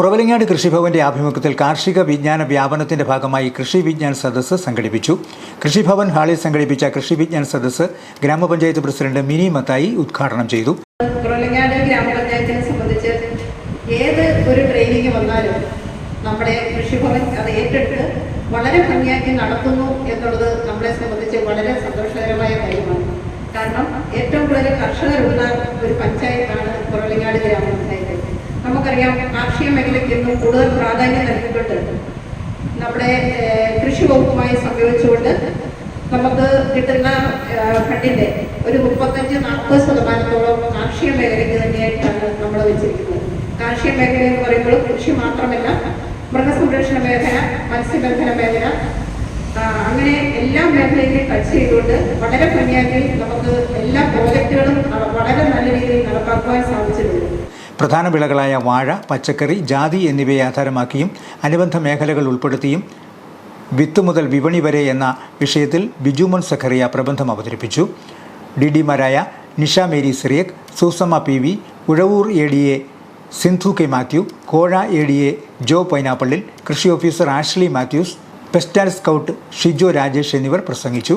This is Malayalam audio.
കുറവലങ്ങാട് കൃഷിഭവന്റെ ആഭിമുഖ്യത്തിൽ കാർഷിക വിജ്ഞാന വ്യാപനത്തിന്റെ ഭാഗമായി കൃഷി വിജ്ഞാൻ സദസ്സ് സംഘടിപ്പിച്ചു. കൃഷിഭവൻ ഹാളിൽ സംഘടിപ്പിച്ച കൃഷി വിജ്ഞാൻ സദസ്സ് ഗ്രാമപഞ്ചായത്ത് പ്രസിഡന്റ് മിനി മത്തായി ഉദ്ഘാടനം ചെയ്തു. കുറവലിങ്ങാട് ഗ്രാമപഞ്ചായത്തിനെ സംബന്ധിച്ച് ഏത് ഒരു ട്രെയിനിങ് വന്നാലും നമ്മുടെ കൃഷിഭവൻ അത് ഏറ്റെടുത്ത് വളരെ ഭംഗിയാക്കി നടത്തുന്നു എന്നുള്ളത് നമ്മളെ സംബന്ധിച്ച് വളരെ സന്തോഷകരമായ കാര്യമാണ്. കാരണം ഏറ്റവും കൂടുതൽ കർഷകരുള്ള ഒരു ഗ്രാമപഞ്ചായത്ത് നമുക്കറിയാം കാർഷിക മേഖലയ്ക്ക് ഇന്നും കൂടുതൽ പ്രാധാന്യം നൽകിക്കൊണ്ട് നമ്മുടെ കൃഷി വകുപ്പുമായി സംയോജിച്ചുകൊണ്ട് നമുക്ക് കിട്ടുന്ന ഫണ്ടിന്റെ ഒരു മുപ്പത്തഞ്ച് നാൽപ്പത് ശതമാനത്തോളം കാർഷിക മേഖലയ്ക്ക് തന്നെയായിട്ടാണ് നമ്മൾ വെച്ചിരിക്കുന്നത്. കാർഷിക മേഖല എന്ന് പറയുമ്പോൾ കൃഷി മാത്രമല്ല മൃഗസംരക്ഷണ മേഖല മത്സ്യബന്ധന മേഖല അങ്ങനെ എല്ലാ മേഖലയിലും ടച്ച് ചെയ്തുകൊണ്ട് വളരെ ഭംഗിയാക്കി നമുക്ക് എല്ലാ പ്രോജക്റ്റുകളും വളരെ നല്ല രീതിയിൽ നടപ്പാക്കുവാൻ സാധിച്ചിട്ടുണ്ട് പ്രധാന വിളകളായ വാഴ പച്ചക്കറി ജാതി എന്നിവയെ ആധാരമാക്കിയും അനുബന്ധ മേഖലകൾ ഉൾപ്പെടുത്തിയും വിത്ത് മുതൽ വിപണി വരെ എന്ന വിഷയത്തിൽ ബിജുമോൻ സഖറിയ പ്രബന്ധം അവതരിപ്പിച്ചു. D ഡിമാരായ Nisha Mary Syriac Susamma P V Uzhavoor A D A Sindhu K Mathew Kozha A D A Jo Painappallil കൃഷി ഓഫീസർ ആഷ്ലി മാത്യൂസ് പെസ്റ്റാൽ സ്കൗട്ട് ഷിജോ രാജേഷ് എന്നിവർ പ്രസംഗിച്ചു.